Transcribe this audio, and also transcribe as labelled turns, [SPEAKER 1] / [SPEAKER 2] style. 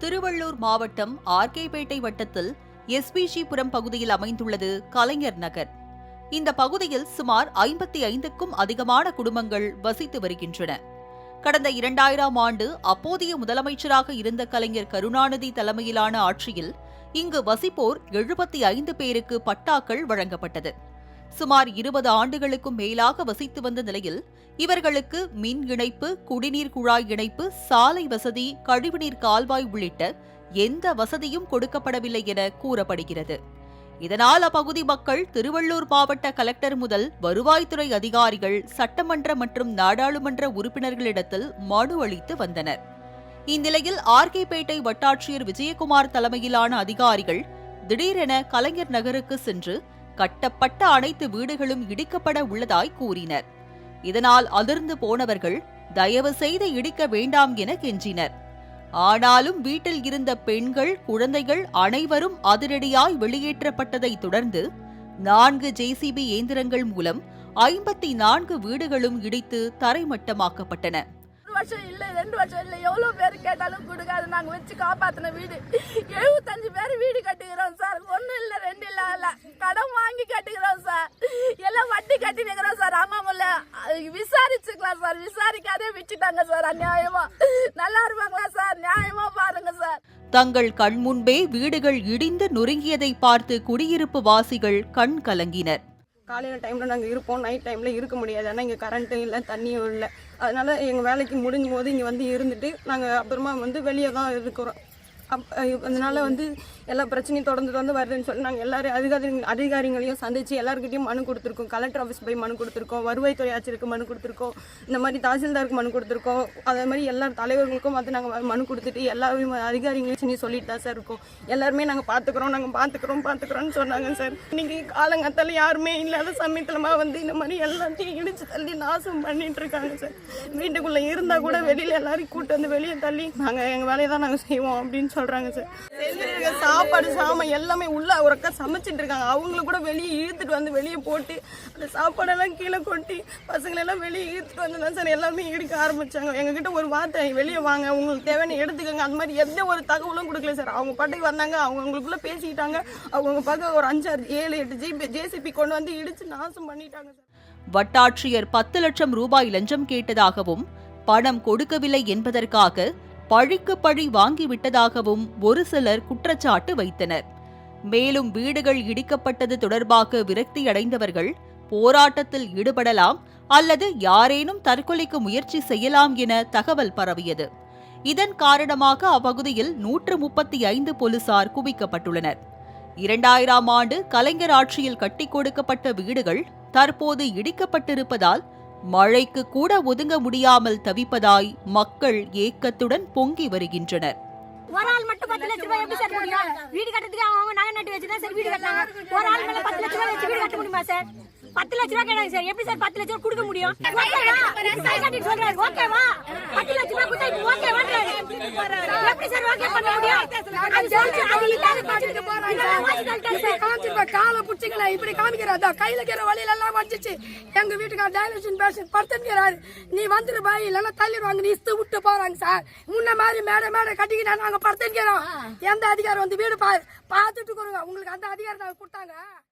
[SPEAKER 1] திருவள்ளூர் மாவட்டம் ஆர்கேபேட்டை வட்டத்தில் எஸ்பிஜிபுரம் பகுதியில் அமைந்துள்ளது கலைஞர் நகர். இந்த பகுதியில் சுமார் ஐம்பத்தி ஐந்துக்கும் அதிகமான குடும்பங்கள் வசித்து வருகின்றன. கடந்த இரண்டாயிரம் ஆண்டு அப்போதைய முதலமைச்சராக இருந்த கலைஞர் கருணாநிதி தலைமையிலான ஆட்சியில் இங்கு வசிப்போர் எழுபத்தி ஐந்து பேருக்கு பட்டாக்கள் வழங்கப்பட்டது. சுமார் இருபது ஆண்டுகளுக்கும் மேலாக வசித்து வந்த நிலையில் இவர்களுக்கு மின் இணைப்பு குடிநீர் குழாய் இணைப்பு சாலை வசதி கழிவுநீர் கால்வாய் உள்ளிட்ட எந்த வசதியும் கொடுக்கப்படவில்லை என கூறப்படுகிறது. இதனால் அப்பகுதி மக்கள் திருவள்ளூர் மாவட்ட கலெக்டர் முதல் வருவாய்த்துறை அதிகாரிகள் சட்டமன்ற மற்றும் நாடாளுமன்ற உறுப்பினர்களிடத்தில் மனு அளித்து வந்தனர். இந்நிலையில் ஆர்கேபேட்டை வட்டாட்சியர் விஜயகுமார் தலைமையிலான அதிகாரிகள் திடீரென கலைஞர் நகருக்கு சென்று கட்டப்பட்ட அனைத்து வீடுகளும் இடிக்கப்பட உள்ளதாய் கூறினர். இதனால் அதிர்ந்து போனவர்கள் தயவு செய்து இடிக்க வேண்டாம் என கெஞ்சினர். ஆனாலும் வீட்டில் இருந்த பெண்கள் குழந்தைகள் அனைவரும் அதிரடியாய் வெளியேற்றப்பட்டதை தொடர்ந்து நான்கு ஜேசிபி இயந்திரங்கள் மூலம் ஐம்பத்தி நான்கு வீடுகளும் இடித்து தரைமட்டமாக்கப்பட்டன.
[SPEAKER 2] ஒரு வருஷம் இல்ல ரெண்டு வருஷம் இல்ல எவ்வளவு பேர் கேட்டாலும் கொடுக்காது. நாங்க வச்சு காப்பாத்தின வீடு. எழுபத்தஞ்சு பேர் வீடு கட்டுகிறோம் சார். ஒண்ணு இல்ல ரெண்டு இல்ல இல்ல கடன் வாங்கி கட்டுகிறோம் சார் எல்லாம் வட்டி கட்டி நிக்கிறோம் சார் ஆமாமல்ல விசாரிச்சுக்கலாம் சார். விசாரிக்காதே விட்டுட்டாங்க சார். அநியாயமா. நல்லா இருப்பாங்களா சார்? நியாயமா பாருங்க சார்.
[SPEAKER 1] தங்கள் கண் முன்பே வீடுகள் இடிந்து நொறுங்கியதை பார்த்து குடியிருப்பு வாசிகள் கண் கலங்கினர்.
[SPEAKER 3] காலையில் டைமில் நாங்கள் இருப்போம். நைட் டைமில் இருக்க முடியாது. ஏன்னா இங்கே கரண்ட்டும் இல்லை தண்ணியும் இல்லை. அதனால எங்கள் வேலைக்கு முடிஞ்சும் போது இங்கே வந்து இருந்துட்டு நாங்கள் அப்புறமா வந்து வெளியே தான் இருக்கிறோம். அதனால வந்து எல்லா பிரச்சனையும் தொடர்ந்து தொடர்ந்து வருதுன்னு சொல்லி நாங்கள் எல்லாரும் அதிகாரி அதிகாரிகளையும் சந்திச்சு எல்லாருக்கிட்டையும் மனு கொடுத்துருக்கோம். கலெக்டர் ஆஃபீஸ் போய் மனு கொடுத்துருக்கோம். வருவாய்த்துறை ஆட்சியருக்கு மனு கொடுத்துருக்கோம். இந்த மாதிரி தாசில்தாருக்கு மனு கொடுத்துருக்கோம். அதே மாதிரி எல்லா தலைவர்களுக்கும் வந்து நாங்கள் மனு கொடுத்துட்டு எல்லாரும் அதிகாரிகளையும் சொல்லி சொல்லிட்டு தான் சார் இருக்கோம். எல்லாருமே நாங்கள் பார்த்துக்குறோம் நாங்கள் பார்த்துக்குறோம் பார்த்துக்குறோம்னு சொன்னாங்க சார். இன்றைக்கி காலங்கத்தால் யாருமே இல்லாத சமயத்துலமா வந்து இந்த மாதிரி எல்லாத்தையும் இடிச்சு தள்ளி நாசம் பண்ணிட்டு இருக்காங்க சார். வீட்டுக்குள்ளே இருந்தால் கூட வெளியில் எல்லாரையும் கூட்டு வந்து வெளியே தள்ளி நாங்கள் எங்கள் வேலையை தான் நாங்கள் செய்வோம் அப்படின்னு சொல்கிறாங்க சார். செஞ்சிருக்க சாப்பாடு சாமான் எல்லாமே உள்ள ஒரு அக்கா சமைச்சிட்டு இருக்காங்க. அவங்கள கூட வெளியே இழுத்துட்டு வந்து வெளியே போட்டு அந்த சாப்பாடெல்லாம் கீழே கொட்டி பசங்களெல்லாம் வெளியே இழுத்துட்டு வந்து தான் சார் எல்லாமே இடிக்க ஆரம்பிச்சாங்க. எங்ககிட்ட ஒரு வார்த்தை வெளியே வாங்க உங்களுக்கு தேவையான எடுத்துக்கோங்க. அந்த மாதிரி எந்த ஒரு தகவலும் கொடுக்கல சார். அவங்க பாட்டுக்கு வந்தாங்க அவங்க அவங்களுக்குள்ள பேசிக்கிட்டாங்க. அவங்க பார்க்க ஒரு அஞ்சாறு ஏழு எட்டு ஜிபி ஜேசிபி கொண்டு வந்து இடிச்சு நாசம் பண்ணிட்டாங்க சார்.
[SPEAKER 1] வட்டாட்சியர் பத்து லட்சம் ரூபாய் லஞ்சம் கேட்டதாகவும் பணம் கொடுக்கவில்லை என்பதற்காக பழிக்கு பழி வாங்கிவிட்டதாகவும் ஒரு சிலர் குற்றச்சாட்டு வைத்தனர். மேலும் வீடுகள் இடிக்கப்பட்டது தொடர்பாக விரக்தியடைந்தவர்கள் போராட்டத்தில் ஈடுபடலாம் அல்லது யாரேனும் தற்கொலைக்கு முயற்சி செய்யலாம் என தகவல் பரவியது. இதன் காரணமாக அப்பகுதியில் நூற்று முப்பத்தி ஐந்து போலீசார் குவிக்கப்பட்டுள்ளனர். இரண்டாயிரம் ஆண்டு கலைஞர் ஆட்சியில் கட்டிக் கொடுக்கப்பட்ட வீடுகள் தற்போது இடிக்கப்பட்டிருப்பதால் மழைக்கு கூட ஒதுங்க முடியாமல் தவிப்பதாய் மக்கள் ஏக்கத்துடன் பொங்கி வருகின்றனர்.
[SPEAKER 4] ஒரு ஆள் மட்டும் பத்து லட்சம் ரூபாய் எப்படி சார் முடியும் வீடு கட்டுறதுக்கு அவங்க நகை நட்டு வச்சுதான் சார் வீடு கட்டினாங்க ஒரு ஆள் மேல பத்து லட்ச ரூபாய் வச்சு வீடு கட்ட முடியுமா சார்? பத்து லட்ச ரூபா கேட்டாங்க சார். எப்படி சார் பத்து லட்ச ரூபா கொடுக்க முடியும்? ஓகேவா? பத்து லட்ச ரூபாய் கொடுத்தா
[SPEAKER 5] காலை பிடிச்சிக்கல இப்படி காமிக்கிறதா கையில இருக்கிற வழியில எல்லாம் வந்துச்சு. எங்க வீட்டுக்கார டயலிசின் பேஷன் படுத்துக்கிறாரு நீ வந்துரு பாய் இல்லைன்னா தள்ளிடுவாங்க. நீ இஸ்து விட்டு போறாங்க சார். முன்ன மாதிரி மேடை மேடை கட்டிக்கிட்டா நாங்க படுத்துக்கிறோம் எந்த அதிகாரம் வந்து வீடு பா பார்த்துட்டு கொடுங்க உங்களுக்கு அந்த அதிகாரம் கொடுத்தாங்க.